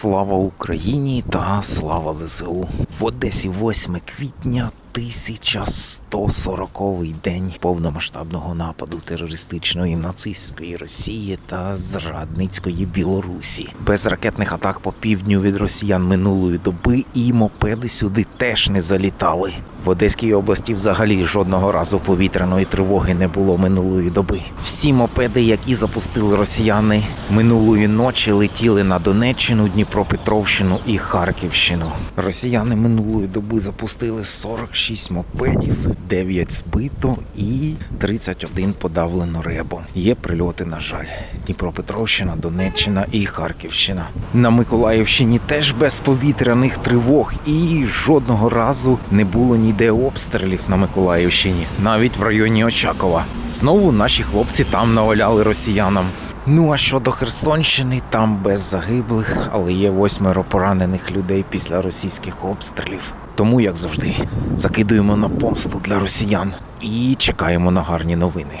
Слава Україні та слава ЗСУ. В Одесі 8 квітня 1140 день повномасштабного нападу терористичної нацистської Росії та зрадницької Білорусі. Без ракетних атак по півдню від росіян минулої доби і мопеди сюди теж не залітали. В Одеській області взагалі жодного разу повітряної тривоги не було минулої доби. Всі мопеди, які запустили росіяни минулої ночі, летіли на Донеччину, Дніпропетровщину і Харківщину. Росіяни минулої доби запустили 46 мопедів, 9 збито і 31 подавлено ребом. Є прильоти, на жаль. Дніпропетровщина, Донеччина і Харківщина. На Миколаївщині теж без повітряних тривог і жодного разу не було ніде обстрілів на Миколаївщині, навіть в районі Очакова. Знову наші хлопці там наваляли росіянам. Ну а щодо Херсонщини, там без загиблих, але є восьмеро поранених людей після російських обстрілів. Тому, як завжди, закидуємо на помсту для росіян і чекаємо на гарні новини.